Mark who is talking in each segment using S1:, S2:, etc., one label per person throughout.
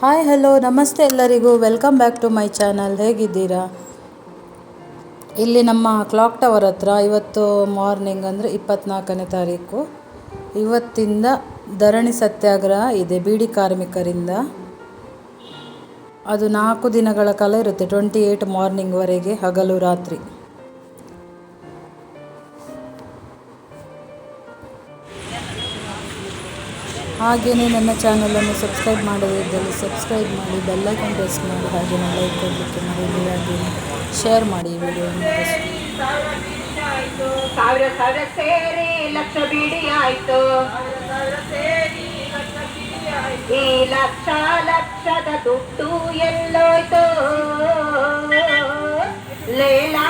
S1: Hi hello ನಮಸ್ತೆ ಎಲ್ಲರಿಗೂ. Welcome back to my channel ಹೇಗಿದ್ದೀರಾ? ಇಲ್ಲಿ ನಮ್ಮ ಕ್ಲಾಕ್ ಟವರ್ ಹತ್ರ ಇವತ್ತು ಮಾರ್ನಿಂಗ್ ಅಂದರೆ ಇಪ್ಪತ್ನಾಲ್ಕನೇ ತಾರೀಕು. ಇವತ್ತಿಂದ ಧರಣಿ ಸತ್ಯಾಗ್ರಹ ಇದೆ ಬೀಡಿ ಕಾರ್ಮಿಕರಿಂದ. ಅದು ನಾಲ್ಕು ದಿನಗಳ ಕಾಲ ಇರುತ್ತೆ ಟ್ವೆಂಟಿ ಏಯ್ಟ್ ಮಾರ್ನಿಂಗ್ವರೆಗೆ ಹಗಲು ರಾತ್ರಿ. ಹಾಗೆಯೇ ನನ್ನ ಚಾನಲನ್ನು ಸಬ್ಸ್ಕ್ರೈಬ್ ಮಾಡದಿದ್ದಲ್ಲಿ ಸಬ್ಸ್ಕ್ರೈಬ್ ಮಾಡಿ ಬೆಲ್ಲೈಕನ್ ಪ್ರೆಸ್ ಮಾಡಿ ಹಾಗೆಯೇ ಲೈಕ್ ಕೊಡಲಿಕ್ಕೆ ಮಾಡಿ ಶೇರ್ ಮಾಡಿ ಈ ವಿಡಿಯೋವನ್ನು
S2: ಸೇರಿ ಆಯ್ತು ಲಕ್ಷದ ದುಡ್ಡು ಎಲ್ಲೋಯ್ತು. ಲೇಲಾ ಲೇಲಾ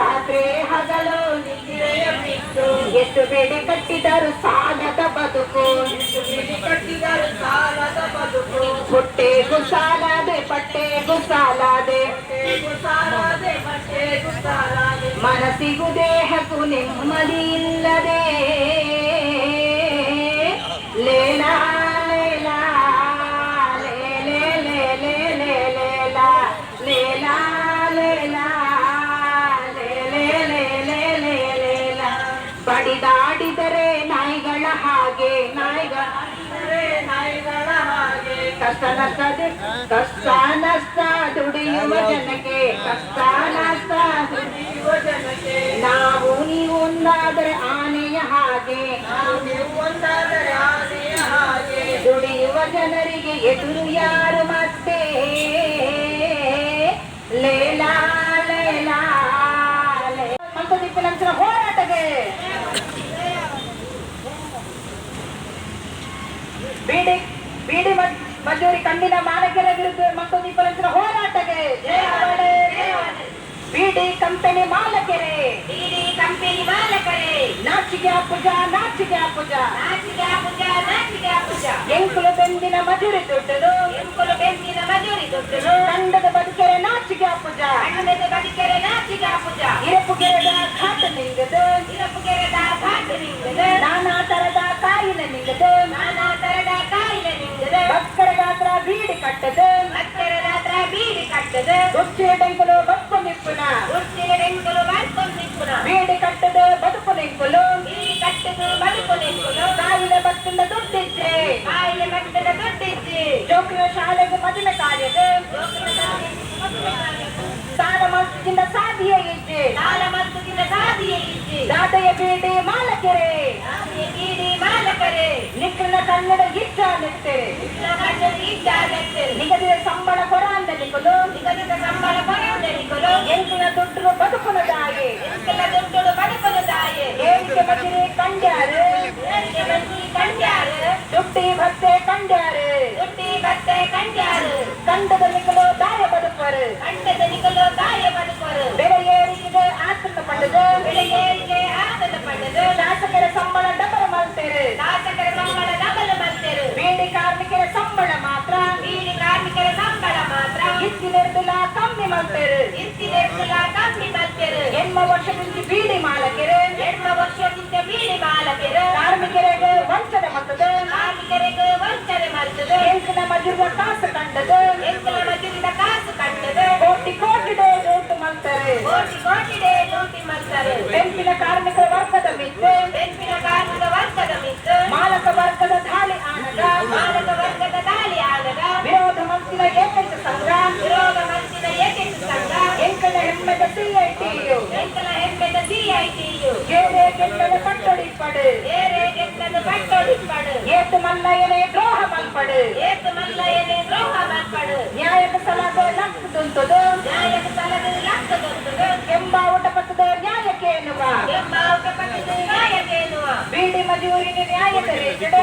S2: ರಾತ್ರಿ ಹಗಲು ನಿದಿರೆಯ ಬಿಟ್ಟು ಎಷ್ಟು ಬೇಡಿ ಕಟ್ಟಿದರು ಸಾಲದ ಬದುಕು ಎಷ್ಟು ಬೇಡಿ ಕಟ್ಟಿದರು ಸಾಲದ ಬದುಕು ಹೊಟ್ಟೆಗೂ ಸಾಲದೆ ಬಟ್ಟೆಗೂ ಸಾಲದೆ ಸಾಲದೆ ಬಟ್ಟೆಗೂ ಸಾಲದೆ ಮನಸ್ಸಿಗೂ ದೇಹಕ್ಕೂ ನೆಮ್ಮದಿ ಇಲ್ಲದೆ ಲೇಲಾ ಲೇಲಾ ಕಷ್ಟ ನಷ್ಟದೆ ಕಷ್ಟ ನಷ್ಟ ದುಡಿಯುವ ಜನಕ್ಕೆ ಕಷ್ಟ ನಷ್ಟ ದುಡಿಯುವ ಜನಕ್ಕೆ. ನಾವು ನೀವು ಒಂದಾದರೆ ಆನೆಯ ಹಾಗೆ. ನಾವು ನೀವು ಒಂದಾದರೆ ಆನೆಯ ಹಾಗೆ. ದುಡಿಯುವ ಜನರಿಗೆ ಎದುರು ಯಾರು ಮತ್ತೆ ಲೇಲಾ ಲೇಲಾ ಲೇ ಮಂಕುತಿಪ್ಪನಂತರ ಹೋರಾಟಕ್ಕೆ ಬೀಡಿ ಬೀಡಿ ಮಜ್- ಮಜೂರಿ ಕಣ್ಣಿನ ಮಾಲಕರ ವಿರುದ್ಧ ಮಂಕುತಿಪ್ಪನಂತರ ಹೋರಾಟಕ್ಕೆ ಜಯ ಅವಳೇ, ಜಯ ಅವಳೇ. ಬೀಡಿ ಕಂಪನಿ ಮಾಲಕರೇ.
S3: ಡಿಡಿ ಕಂಪನಿ ಮಾಲಕರೇ.
S2: ನಾಚಿಕೆ ಅಪ್ಪುಜ ನಾಚಿಕೆ ಅಪ್ಪುಜ
S3: ನಾಚಿಕೆ ಪೂಜ ನಾಚಿಕೆ ಪೂಜ
S2: ಎಂಕುಲು ಬೆಂದಿನ ಮಜೂರಿ ದೊಡ್ಡದು.
S3: ಎಂಕುಲು ಬೆಂದಿನ ಮಜೂರಿ ದೊಡ್ಡದು.
S2: ಕಂಡದ ಬದುಕೆರೆ ನಾಚಿಕೆ ಅಪ್ಪುಜ
S3: ಅಣ್ಣದ ಬದಿಕೆರೆ ನಾಚಿಕೆ ಪೂಜ
S2: ಇರಪುಗೆರೆದ ಘಾಟ ನಿಂಗದು
S3: ಇರಪುಗೆರೆದ ಘಾಟ ನಿಂಗದ
S2: ನಾನಾ ತರದ ಕಾಯಿನ ನಿಂಗದು
S3: ನಾನಾ ತರದ ಕಾಯಿನ ನಿಂಗದ
S2: ಭಕ್ತರ ಗಾತ್ರ ಬೀಡಿ ಕಟ್ಟದು.
S3: ಹತ್ತಿರದ ಗಾತ್ರ ಬೀಡಿ ಕಟ್ಟದ.
S2: ರುಚಿಯ ಟೆಂಕಲು
S3: ಬೆಂಕಲು ಮಾಡ್ಕೊಂಡು ನಿಂಪುನ
S2: ಬೀಡಿ ಕಟ್ಟದು ಬದುಕು ನಿಂಕುಲು.
S3: ಬೀಡಿ ಕಟ್ಟದು ಬದುಕು ನಿಂಪುನು
S2: ಕಾಯಿಲೆ ಬತ್ತಿಂದ ದುಡ್ಡಿದ್ರೆ
S3: ಕಾಯಿಲೆ ಮಟ್ಟದ ದುಡ್ಡಿದ್ದಿ
S2: ಜೋಕಿನ ಶಾಲೆಗೆ ಮದುವೆ ಕಾರ್ಯದ ಸಾಲ ಮನಸ್ಸಿಂದ ಸಾಧಿಯ ಇದ್ದೆ
S3: ಸಾಲ ಮತ್ತುಗಿನ ಸಾಧಿಯೇ ಇದ್ದಿ
S2: ದಾದಯ ಬೀಡಿ ಮಾಲಕೆರೆ.
S3: ಬೀಡಿ ಮಾಲಕರೆ.
S2: ನಿಖಿಲ ಕನ್ನಡ
S3: ಇದ್ದಾಗತ್ತೆ
S2: ನಿಗದಿತ ಸಂಬಳ ಕೊರ ಅಂದ
S3: ನಿಗದಿತ
S2: ದುಡ್ಡಿ ಭತ್ತೆ ಕಂಡ್ಯಾರು
S3: ದುಡ್ಡಿ ಬತ್ತೆ ಕಂಡ್ಯಾರು
S2: ಕಂಡದ ನಿಕಲು ದಾಯ ಬದುಕರು
S3: ಕಂಡದ ನಿಗಲು ತಾಯ ಬದುಕರು
S2: ಬೆಲೆ ಏರಿಕೆ ಆತನ ಪಡೆದು
S3: ಬೆಳೆ ಏರಿಕೆ ಆತದ ಪಡೆದು
S2: ಶಾಸಕರ ಸಂಬಳ ಡಬಲ್ ಮಾಡ್ತೇವೆ
S3: ಶಾಸಕರ ಸಂಬಳ ಡಬಲ್ ಬಂದರು
S2: ಬೀಡಿ ಕಾರ್ಮಿಕರ ಸಂಬಳ ಮಾತ್ರ
S3: ಬೀಡಿ ಕಾರ್ಮಿಕರ ಸಂಬಳ ಮಾತ್ರ
S2: ಇತ್ತಿನೆರ್ದುಲ ಕಮ್ಮಿ ಮಾಡ್ತೇವೆ
S3: ಇರ್ತಿದೆ ಕುಲ ಕಮ್ಮಿ ಬಂದರು
S2: ಎನ್ಮ ವರ್ಷದಿಂದ ಬೀಡಿ ಮಾಲಕರು
S3: ಎಣ್ಮ ವರ್ಷದಿಂದ ಬೀಡಿ ಮಾಲಕರು
S2: ಕಾರ್ಮಿಕರಿಗೆ ವಂಚನೆ ಮತ್ತದ
S3: ಕಾರ್ಮಿಕರಿಗೆ ವಂಚನೆ ಮಾಡ್ತದೆ
S2: ಎಂಕಿನ ಮಜುರ ಕಾಸು ಕಂಡದು
S3: ಎಂಕಲ ಮಧ್ಯದಿಂದ ಕಾಸು ಕಟ್ಟದು
S2: ಕೋಟಿ ಕೋಟಿ ದುಡ್ಡು ಮಾಡ್ತಾರೆ
S3: ಕೋಟಿ ಕೋಟಿಡೆ ಲೂಟಿ ಮಾಡ್ತಾರೆ
S2: ಬೆಂಕಿನ ಕಾರ್ಮಿಕರ ನ್ಯಾಯದ
S3: ರೀತಿದೆ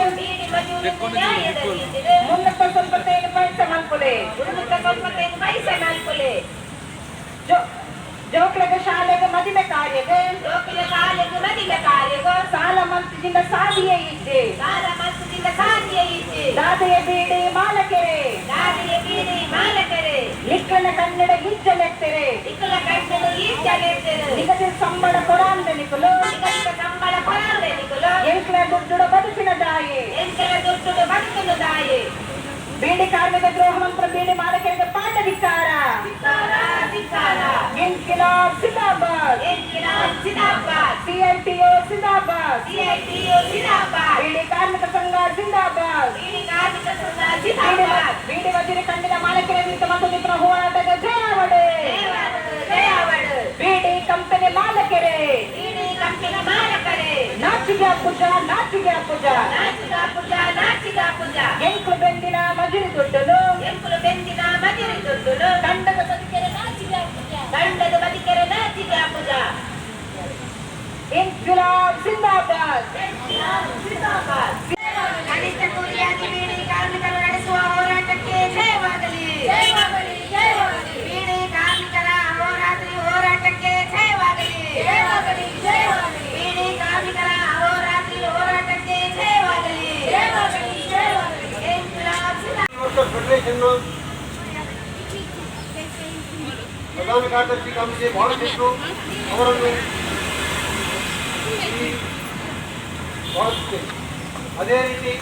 S2: ಮುನ್ನೂತ್ತ ಪೈಸೆ ಮಲ್ಪುಲೆ
S3: ಮುನ್ನೂರ ತೊಂಬತ್ತೈದು ಪೈಸೆ ಮಲ್ಪುಲೆ
S2: ಜೋ ಜೋಕ್ಲಗ ಶಾಲೆಗೆ ಮದುವೆ ಕಾರ್ಯಗೆ
S3: ಲೋಕಿನ ಕಾಲಿಗೆ ಮದಿಗೆ ಕಾರ್ಯಗೋ
S2: ಸಾಲ ಮಂತ್ರದಿಂದ ಸಾಧಿಯೇ ಇದ್ದೆ
S3: ಸಾಲ ಮತ್ತದಿಂದ ಸಾಧ್ಯ ಇದ್ದೆ
S2: ದಾದೆಯ ಬೀಡಿ ಮಾಲಕೆರೆ
S3: ದಾರಿಯ ಬೀಡಿ ಮಾಲಕರೇ
S2: ಕನ್ನಡ ಇಜ್ಜಲೆತ್ತರೆ
S3: ನಿಕ್ಕಲ ಕಣ್ಣು ಈಚೆಲೆತ್ತರು
S2: ನಿಗದಿ ಸಂಬಳ ಕೊಡಾಂದ ನಿಕಲು
S3: ನಿಗದಿತ ಸಂಬಳ ಕೊಡಾಂದೆ
S2: ಎಂಕ್ಲ ದುಡ್ಡುಡ ಬದುಕಿನ ದಾಯಿ
S3: ಎಂಕೆಲ ದುಡ್ಡು ಬದುಕುನು ದಾಯಿ
S2: ಬೀಡಿ ಕಾರ್ಮಿಕ ದ್ರೋಹ ಮಂತ್ರ ಬೀಡಿ ಮಾಲಕರಿಗೆ ಪಾಠ ಧಿಕ್ಕಾರ ಇನ್ಕಿಲಾಬ್ ಸಿಂದಾಬಾದ್
S3: ಎಂಕಿನ ಜಿಂದಾಬಾದ್
S2: ಸಿಐಟಿಒ ಸಿಂದಾಬಾದ್
S3: ಸಿಐಟಿಯು
S2: ಪೂಜ ನಾಚಿಗೆ ಪೂಜ
S3: ನಾಚಿಗ ಪೂಜ ನಾಚಿಗ ಪೂಜ
S2: ಎಂಕು ಬೆಂದಿನ ಮಜೂರಿ ದುಡ್ಡಲು
S3: ಎಂಕುಲು ಬೆಂದಿನ ಮದಿರಿ ದುಡ್ಡುಲು
S2: ದಂಡದ ಬದುಕಿನ ನಾಚಿಗೆ ಪೂಜ
S3: ದಂಡದ ಬದಿಕೆರೆ ನಾಚಿಗ ಪೂಜ
S2: ಇನ್ಕಿಲಾಬ್ ಸಿಂದಾಬಾದ್
S3: ಜಿಂದಾಬಾದ್
S4: ವರ್ಕರ್ಸ್ ಫೆಡರೇಷನ್ ಪ್ರಧಾನ ಕಾರ್ಯದರ್ಶಿ ಕಮಿಟಿ ಬಾಲಕೃಷ್ಣರು ಅವರನ್ನು ಈ ಸ್ವಾಗತಿಸುತ್ತೇನೆ ಅದೇ ರೀತಿ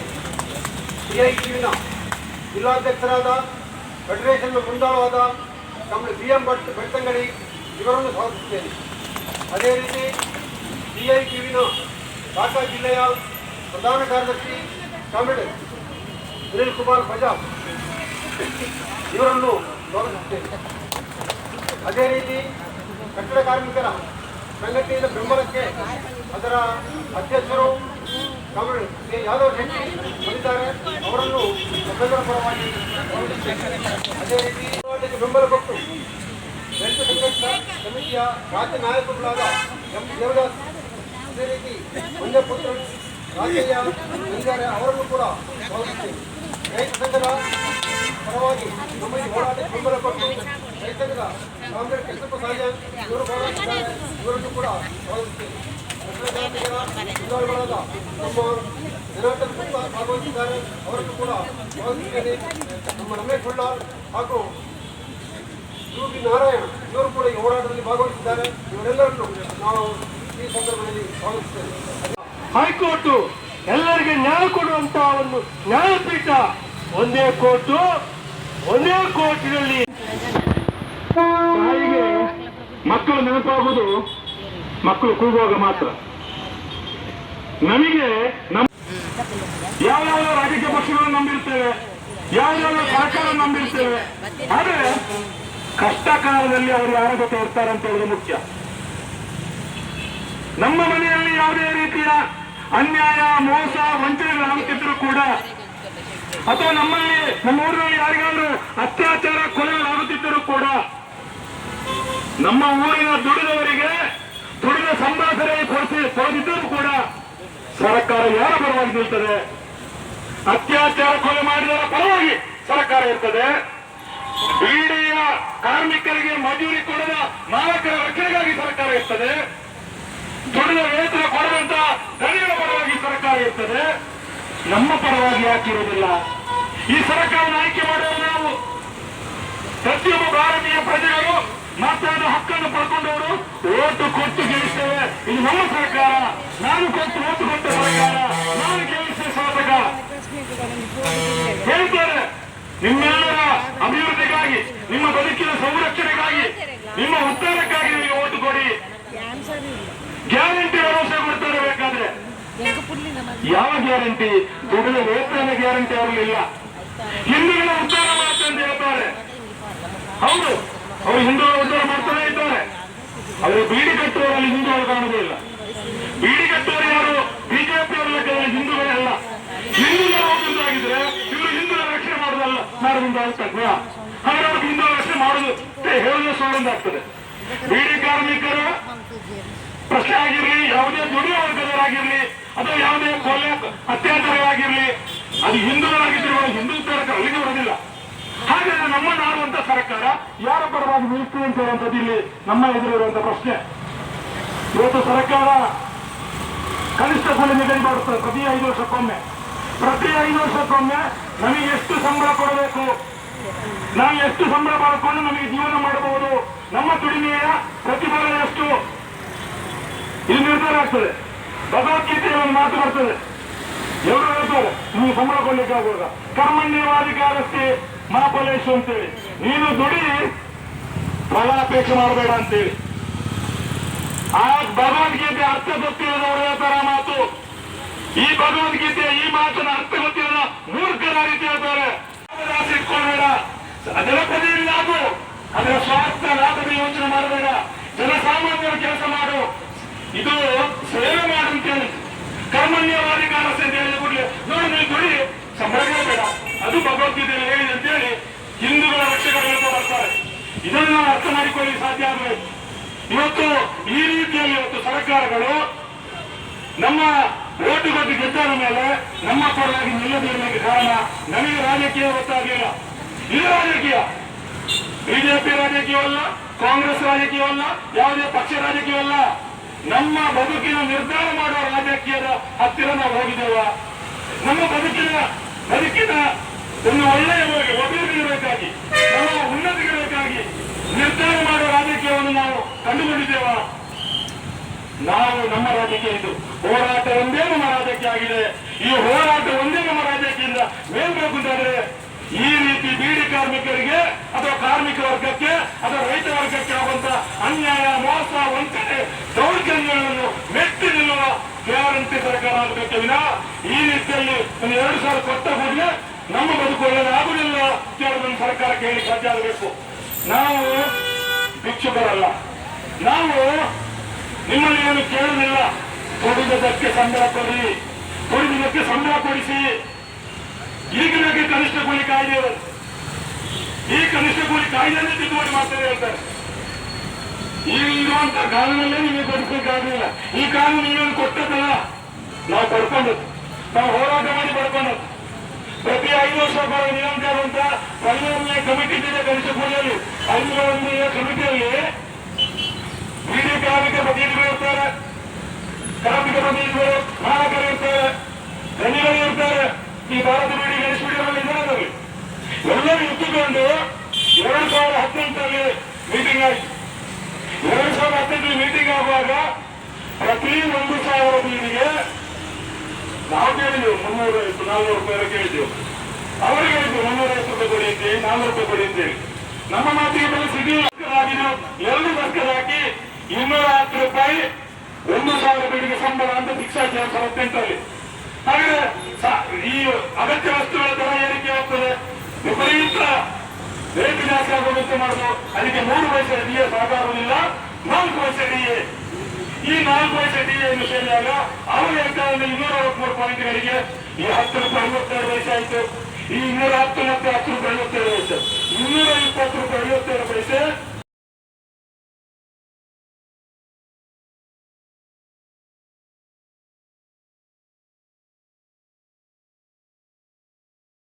S4: ಸಿಐಟಿಯುನ ಜಿಲ್ಲಾಧ್ಯಕ್ಷರಾದ ಫೆಡರೇಷನ್ನ ಮುಂದಾಳವಾದ ನಮ್ಮ ಬಿ ಎಂ ಭಟ್ ಬೆಳ್ತಂಗಡಿ ಇವರನ್ನು ಸ್ವಾಗತಿಸುತ್ತೇನೆ ಅದೇ ರೀತಿ ಸಿಐಟಿಯುನ ಢಾಕಾ ಜಿಲ್ಲೆಯ ಪ್ರಧಾನ ಕಾರ್ಯದರ್ಶಿ ಕಾಮಿಡ್ ಸುನಿಲ್ ಕುಮಾರ್ ಬಜಾಜ್ ಇವರನ್ನು ಸ್ವಾಗತಿಸುತ್ತೇನೆ ಅದೇ ರೀತಿ ಕಟ್ಟಡ ಕಾರ್ಮಿಕರ ಸಂಘಟನೆಯ ಬೆಂಬಲಕ್ಕೆ ಅದರ ಅಧ್ಯಕ್ಷರು ಯಾದವ್ ಶೆಟ್ಟಿ ಬಂದಿದ್ದಾರೆ. ಅವರನ್ನು ನಮ್ಮೆಲ್ಲರ ಪರವಾಗಿ. ಅದೇ ರೀತಿ ಬೆಂಬಲ ಕೊಟ್ಟು ರೈತ ಸಂಘಟನಾ ಸಮಿತಿಯ ರಾಜ್ಯ ನಾಯಕರುಗಳಾದ ಎಂ ದೇವದಾಸ್, ಅದೇ ರೀತಿ ಮಂಜಪುತ್ರ ರಾಜಯ್ಯ ಅವರನ್ನು ಕೂಡ ಸ್ವಾಗತಿಸುತ್ತೇನೆ ರೈತ ಸಂಘದ ಪರವಾಗಿ ನಮ್ಮ ಹೋರಾಟ ಬೆಂಬಲ ಕೊಟ್ಟು ರೈತ ಸಂಘದ ಕಾಂಗ್ರೆಸ್ ಕೆಸಪ್ಪ ಸಾಜನ್ ಇವರು ಹೋರಾಟಿದ್ದಾರೆ ಇವರನ್ನು ಕೂಡ ನಮ್ಮ ಭಾಗವಹಿಸಿದ್ದಾರೆ. ಅವರನ್ನು ಕೂಡ ಸ್ವಾಗತಿಸುತ್ತೇನೆ ನಮ್ಮ ರಮೇಶ್ ಹಾಗೂ ಯುಪಿ ನಾರಾಯಣ ಇವರು ಕೂಡ ಈ ಹೋರಾಟದಲ್ಲಿ ಭಾಗವಹಿಸಿದ್ದಾರೆ. ಇವರೆಲ್ಲರನ್ನು ನಾವು ಈ ಸಂದರ್ಭದಲ್ಲಿ ಸ್ವಾಗತಿಸ್ತೇವೆ
S5: ಹೈಕೋರ್ಟ್ ಎಲ್ಲರಿಗೆ ನ್ಯಾಯ ಕೊಡುವಂತಹ ಒಂದು ನ್ಯಾಯಪೀಠ. ಒಂದೇ ಕೋರ್ಟು ಒಂದೇ ಕೋರ್ಟಿನಲ್ಲಿ ತಾಯಿಗೆ ಮಕ್ಕಳು ನೆನಪಾಗುವುದು ಮಕ್ಕಳು ಕೂಗುವಾಗ ಮಾತ್ರ. ನಮಗೆ ನಮ್ಮ ಯಾವ ರಾಜಕೀಯ ಪಕ್ಷಗಳನ್ನು ನಂಬಿರ್ತೇವೆ ಯಾವ ಯಾವ ಸರ್ಕಾರ ನಂಬಿರ್ತೇವೆ, ಆದ್ರೆ ಕಷ್ಟ ಕಾಲದಲ್ಲಿ ಅವರು ಯಾರ ಜೊತೆ ಇರ್ತಾರೆ ಅಂತ ಹೇಳೋದು ಮುಖ್ಯ. ನಮ್ಮ ಮನೆಯಲ್ಲಿ ಯಾವುದೇ ರೀತಿಯ ಅನ್ಯಾಯ, ಮೋಸ ವಂಚನೆಗಳಾಗುತ್ತಿದ್ರು ಕೂಡ ಅಥವಾ ನಮ್ಮಲ್ಲಿ, ನಮ್ಮ ಊರಿನಲ್ಲಿ ಯಾರಿಗಾದ್ರೂ ಅತ್ಯಾಚಾರ ಕೊಲೆಗಳಾಗುತ್ತಿದ್ದರೂ ಕೂಡ ನಮ್ಮ ಊರಿನ ದುಡಿದವರಿಗೆ ದುಡಿದ ಸರಿಯಾಗಿ ಕೊಡಿಸಿ, ಕೊಡದಿದ್ದರೂ ಕೂಡ ಸರ್ಕಾರ ಯಾರ ಪರವಾಗಿ ನಿಲ್ತದೆ? ಅತ್ಯಾಚಾರ, ಕೊಲೆ ಮಾಡಿದವರ ಪರವಾಗಿ ಸರ್ಕಾರ ಇರ್ತದೆ. ಬೀಡಿಯ ಕಾರ್ಮಿಕರಿಗೆ ಮಜೂರಿ ಕೊಡದ ಮಾಲಕರ ರಕ್ಷಣೆಗಾಗಿ ಸರ್ಕಾರ ಇರ್ತದೆ. ದುಡಿದ ವೇತನ ಕೊಡುವಂತ ದಣಿಗಳ ಪರವಾಗಿ ಸರ್ಕಾರ ಇರ್ತದೆ. ನಮ್ಮ ಪರವಾಗಿ ಯಾಕೆ ಇರುವುದಿಲ್ಲ ಈ ಸರ್ಕಾರ ಆಯ್ಕೆ ಮಾಡುವ ನಾವು ಪ್ರತಿಯೊಬ್ಬ ಭಾರತೀಯ ಪ್ರಜೆಗಳು ಮತದಾನ ಹಕ್ಕನ್ನು ಪಡ್ಕೊಂಡವರು ಓಟು ಕೊಟ್ಟು ಗೆಲ್ಲಿಸ್ತೇವೆ. ಇದು ನಮ್ಮ ಸರ್ಕಾರ. ನಾನು ಕೊಟ್ಟು ಓಟು ಕೊಟ್ಟ ಸರ್ಕಾರ. ನಾನು ಗೆಲ್ಲಿಸಿದ ಶಾಸಕ ಹೇಳ್ತಾರೆ. ನಿಮ್ಮೆಲ್ಲರ ಅಭಿವೃದ್ಧಿಗಾಗಿ ನಿಮ್ಮ ಬದುಕಿನ ಸಂರಕ್ಷಣೆಗಾಗಿ ನಿಮ್ಮ ಉದ್ಧಾರಕ್ಕಾಗಿ ನೀವು ಓಟು ಕೊಡಿ ಗ್ಯಾರಂಟಿ ಭರವಸೆ ಕೊಡ್ತಾರೆ ಬೇಕಾದ್ರೆ ಯಾವ ಗ್ಯಾರಂಟಿ? ದುಡಿದ ವೇತನ ಗ್ಯಾರಂಟಿ ಅವರಿಲ್ಲ ಹಿಂದೂಗಳ ಉದ್ಧಾರ ಮಾಡ್ತಾರೆ ಅಂತ ಹೇಳ್ತಾರೆ. ಹೌದು, ಅವರು ಹಿಂದೂಗಳ ಉದ್ಧಾರ ಮಾಡ್ತಾನೆ ಇದ್ದಾರೆ. ಅವರು ಬೀಡಿ ಕಟ್ಟುವವರಲ್ಲಿ ಹಿಂದೂಗಳು ಕಾಣುವುದಿಲ್ಲ ಬೀಡಿ ಕಟ್ಟುವವರು ಯಾರು? ಬಿಜೆಪಿ ಅವರ ಲೆಕ್ಕದಲ್ಲಿ ಹಿಂದೂಗಳೇ ಅಲ್ಲ. ಹಿಂದೂಗಳು ಹೋಗುವುದಾಗಿದ್ರೆ ಇವರು ಹಿಂದೂಗಳ ರಕ್ಷಣೆ ಮಾಡೋದಲ್ಲ ಮಾಡುವುದಂತ ಆಗ್ತದೆ? ಹಾಗೆ ಅವ್ರಿಗೆ ಹಿಂದೂ ರಕ್ಷಣೆ ಮಾಡುದು ಹೇಳುವುದು ಆಗ್ತದೆ. ಬೀಡಿ ಕಾರ್ಮಿಕರ ಪ್ರಶ್ನೆ ಆಗಿರ್ಲಿ, ಯಾವುದೇ ದುಡಿಯುವ ವರ್ಗದವರಾಗಿರ್ಲಿ ಅಥವಾ ಯಾವುದೇ ಕೊಲೆ ಅತ್ಯಾಚಾರವಾಗಿರಲಿ, ಅದು ಹಿಂದೂಗಳಾಗಿದ್ದರೂ ಹಿಂದೂ ಸರ್ಕಾರ ಅಲ್ಲಿಗೆ ಬರೋದಿಲ್ಲ. ಹಾಗಾದ್ರೆ ನಮ್ಮನ್ನು ಆಳುವಂತ ಸರ್ಕಾರ ಯಾರ ಪರವಾಗಿ ನಿಲ್ತದೆ ಅಂತ ಹೇಳುವಂಥದ್ದು ಇಲ್ಲಿ ನಮ್ಮ ಎದುರಿರುವಂತ ಪ್ರಶ್ನೆ. ಇವತ್ತು ಸರ್ಕಾರ ಕನಿಷ್ಠ ಕೂಲಿ ನಿಗದಿ ಮಾಡುತ್ತದೆ ಪ್ರತಿ ಐದು ವರ್ಷಕ್ಕೊಮ್ಮೆ. ಪ್ರತಿ ಐದು ವರ್ಷಕ್ಕೊಮ್ಮೆ ನಮಗೆ ಎಷ್ಟು ಸಂಬಳ ಕೊಡಬೇಕು? ನಾವು ಎಷ್ಟು ಸಂಬಳ ಮಾಡಿಕೊಂಡು ನಮಗೆ ಜೀವನ ಮಾಡಬಹುದು? ನಮ್ಮ ದುಡಿಮೆಯ ಪ್ರತಿಫಲ ಎಷ್ಟು? ಇದು ನಿರ್ಧಾರ ಆಗ್ತದೆ. ಭಗವದ್ಗೀತೆಯಲ್ಲಿ ಮಾತು ಬರ್ತದೆ ಎಲ್ಲರೂ ಹೇಳ್ತಾರೆ, ನೀವು ಸಂಬಳ ಕೊಡ್ಲಿಕ್ಕೆ ಆಗುವಾಗ ಕರ್ಮಣ್ಯವಾಧಿಕಾರಸ್ಥೆ ಮಹಾಫಲೇಶು ಅಂತೇಳಿ. ನೀನು ದುಡಿ ಫಲಾಪೇಕ್ಷೆ ಮಾಡಬೇಡ ಅಂತೇಳಿ. ಆ ಭಗವದ್ಗೀತೆ ಅರ್ಥ ಗೊತ್ತಿಲ್ಲದವರು ಹೇಳ್ತಾರ ಮಾತು. ಈ ಭಗವದ್ಗೀತೆ, ಈ ಮಾತನ್ನ ಅರ್ಥ ಗೊತ್ತಿಲ್ಲ ಮೂರ್ಖರ ರೀತಿ ಹೇಳ್ತಾರೆ. ಇಟ್ಕೊಳ್ಬೇಡ. ಜನಪದಿಯಲ್ಲಿ ಆಗು ಅದರ ಸ್ವಾರ್ಥ ಲಾಭದ ಯೋಚನೆ ಮಾಡಬೇಡ. ಜನಸಾಮಾನ್ಯರು ಕೆಲಸ ಮಾಡು. ಇದು ಸೇವೆ ಮಾಡು ಅಂತೇಳಿ ಕರ್ಮಣ್ಯವಾಧಿಕಾರ ಅಂತ ಹೇಳಿದ ಕೂಡಲೇ. ನೋಡಿ, ನೀವು ಕೊಡಿ ಸಂಭ್ರಮೇ ಬೇಡ. ಅದು ಭಗವದ್ಗೀತೆಯಲ್ಲಿ ಹೇಳಿದೆ ಅಂತೇಳಿ ಹಿಂದೂಗಳ ರಕ್ಷಕರು ಬರ್ತಾರೆ. ಇದನ್ನು ನಾವು ಅರ್ಥ ಮಾಡಿಕೊಳ್ಳಿ ಸಾಧ್ಯ ಆಗಬೇಕು ಇವತ್ತು ಈ ರೀತಿಯಲ್ಲಿ ಇವತ್ತು ಸರ್ಕಾರಗಳು ನಮ್ಮ ಓಟು ಬಗ್ಗೆ ಗೆದ್ದಾದ ಮೇಲೆ, ನಮ್ಮ ಪರವಾಗಿ ನಿಲ್ಲದಿರಲಿಕ್ಕೆ ಕಾರಣ ನನಗೆ ರಾಜಕೀಯ ಗೊತ್ತಾಗಲಿಲ್ಲ. ಇದು ರಾಜಕೀಯ. ಬಿಜೆಪಿ ರಾಜಕೀಯವಲ್ಲ, ಕಾಂಗ್ರೆಸ್ ರಾಜಕೀಯವಲ್ಲ, ಯಾವುದೇ ಪಕ್ಷ ರಾಜಕೀಯವಲ್ಲ. ನಮ್ಮ ಬದುಕಿನ ನಿರ್ಧಾರ ಮಾಡುವ ರಾಜಕೀಯದ ಹತ್ತಿರ ನಾವು ಹೋಗಿದ್ದೇವ? ನಮ್ಮ ಬದುಕಿನ ಬದುಕಿನ ಒಂದು ಒಳ್ಳೆಯ ಒದಗಿರಬೇಕಾಗಿ ಇರಬೇಕಾಗಿ ನಮ್ಮ ಉನ್ನತಿಗಿರಬೇಕಾಗಿ ನಿರ್ಧಾರ ಮಾಡುವ ರಾಜಕೀಯವನ್ನು ನಾವು ಕಂಡುಕೊಂಡಿದ್ದೇವ? ನಾವು ನಮ್ಮ ರಾಜಕೀಯ ಇದು. ಹೋರಾಟ ಒಂದೇ ನಮ್ಮ ರಾಜಕೀಯ ಆಗಿದೆ. ಈ ಹೋರಾಟ ಒಂದೇ ನಮ್ಮ ರಾಜಕೀಯದಿಂದ ಮೇಲ್ಬೇಕು ಅಂತಾದ್ರೆ ಈ ರೀತಿ ಬೀಡಿ ಕಾರ್ಮಿಕರಿಗೆ ಅಥವಾ ಕಾರ್ಮಿಕ ವರ್ಗಕ್ಕೆ ಅಥವಾ ರೈತ ವರ್ಗಕ್ಕೆ ಆಗುವಂತಹ ಅನ್ಯಾಯ, ಮೋಸ, ವಂಚನೆ, ದೌರ್ಜನ್ಯಗಳನ್ನು ಮೆಟ್ಟಿ ನಿಲ್ಲುವ ಗ್ಯಾರಂಟಿ ಸರ್ಕಾರ ಆಗಬೇಕೆ ವಿನ. ಈ ರೀತಿಯಲ್ಲಿ ಒಂದು ಎರಡು ಸಾವಿರ ಕೊಟ್ಟ ಕೂಡಲೇ ನಮ್ಮ ಬದುಕು ಒಳ್ಳೆಯದಾಗುವುದಿಲ್ಲ ಕೇಳೋದನ್ನು ಸರ್ಕಾರಕ್ಕೆ ಹೇಳಿ ಸಾಧ್ಯ ಆಗಬೇಕು. ನಾವು ಭಿಕ್ಷುಕರಲ್ಲ. ನಾವು ನಿಮ್ಮಲ್ಲಿ ಏನು ಕೇಳಲಿಲ್ಲ ಕೊಡುವುದಕ್ಕೆ ಸಂಬಳ ಕೊಡಿ. ಕೊಡುವುದಕ್ಕೆ ಸಂಬಳ ಕೊಡಿಸಿ. ಈಗಿನಕ್ಕೆ ಕನಿಷ್ಠ ಕೂಲಿ ಕಾಯ್ದೆ ಈ ಕನಿಷ್ಠ ಕೂಲಿ ಕಾಯ್ದೆಯನ್ನು ತಿದ್ದುಪಡಿ ಮಾಡ್ತೇವೆ ಅಂತಾರೆ ಈಗ ಇರುವಂತ ಕಾನೂನಲ್ಲೇ ನಿಮಗೆ ಕೊಡಿಸಬೇಕಾಗಲಿಲ್ಲ ಈ ಕಾನೂನು ನೀವೇನು ಕೊಟ್ಟದಲ್ಲ ನಾವು ಪಡ್ಕೊಂಡದ್ದು. ನಾವು ಹೋರಾಟ ಮಾಡಿ ಪಡ್ಕೊಂಡದ್ದು. ಪ್ರತಿ ಐದು ವರ್ಷ ಬರೋ ನೇಮಕ ಅಂತ ಪರಿಣಾಮ ಕಮಿಟಿ ಇದೆ ಕನಿಷ್ಠ ಕೂಲಿಯಲ್ಲಿ. ಹದಿನೊಂದನೇ ಕಮಿಟಿಯಲ್ಲಿ ಬೀಡಿ ಕಾರ್ಮಿಕ ಪ್ರತಿನಿಧಿಗಳು ಇರ್ತಾರೆ. ಕಾರ್ಮಿಕ ಪ್ರತಿನಿಧಿಗಳು, ಮಾಲಕರು ಇರ್ತಾರೆ. ಧನಿಗಳು ಇರ್ತಾರೆ. ಈ ಭಾರತ ಗಣೇಶ ಬೀಡಿಗಳಲ್ಲಿ ಇದ್ದಾರೆ ಎಲ್ಲರೂ ಇಟ್ಟುಕೊಂಡು ಎರಡು ಸಾವಿರದ ಹದಿನೆಂಟರಲ್ಲಿ ಮೀಟಿಂಗ್ ಆಯ್ತು. ಎರಡು ಸಾವಿರದ ಹದಿನೆಂಟರಲ್ಲಿ ಮೀಟಿಂಗ್ ಆಗುವಾಗ ಪ್ರತಿ ಒಂದು ಸಾವಿರ ಬೀಡಿಗೆ ನಾವು ಕೇಳಿದೆವು ಮುನ್ನೂರೈವತ್ತು ನಾನ್ನೂರು ರೂಪಾಯಿ ಕೇಳಿದೆವು. ಅವರಿಗೆ ಮುನ್ನೂರ ಮುನ್ನೂರೈವತ್ತು ರೂಪಾಯಿ ಕೊಡಿ ಅಂತೇಳಿ ನಾನ್ನೂರು ರೂಪಾಯಿ ಕೊಡಿ ಅಂತೇಳಿ ನಮ್ಮ ಮಾತಿಗೆ ಬೆಲೆ ಸಿಗಲಾಗಿದ್ದು ಎರಡು ಸರ್ಕಾರ ಹಾಕಿ ಇನ್ನೂರ ಹತ್ತು ರೂಪಾಯಿ ಒಂದು ಸಾವಿರ ಬೀಡಿಗೆ ಸಂಬಳ ಅಂತ ಸಾವಿರದ ಹದಿನೆಂಟರಲ್ಲಿ. ಸ- ಈ ಅಗತ್ಯ ವಸ್ತುಗಳ ದರ ಏರಿಕೆ ಆಗ್ತದೆ. ವಿಪರೀತ ರೇಟ್ ಜಾಸ್ತಿ ಆಗೋದಂತೆ ಮಾಡುದು. ಅದಕ್ಕೆ ಮೂರು ಪೈಸೆ ಡಿ ಎ ಸಾಕಾಗುವುದಿಲ್ಲ. ನಾಲ್ಕು ಪೈಸೆ ಡಿ ಎ ಈ ನಾಲ್ಕು ಪೈಸೆ ಡಿ ಎ ಸೇರಿದಾಗ ಅವರು ಹೇಳ್ತಾರೆ ಇನ್ನೂರ ಅರವತ್ಮೂರು ಪಾಯಿಂಟ್ಗಳಿಗೆ ಈ ಹತ್ತು ರೂಪಾಯಿ ಐವತ್ತೆರಡು ಆಯ್ತು. ಈ ಇನ್ನೂರ ಹತ್ತು ಮತ್ತೆ ಹತ್ತು ರೂಪಾಯಿ ಐವತ್ತೆರಡು ಪೈಸೆ. ಇನ್ನೂರ ಇಪ್ಪತ್ತು ರೂಪಾಯಿ ಐವತ್ತೆರಡು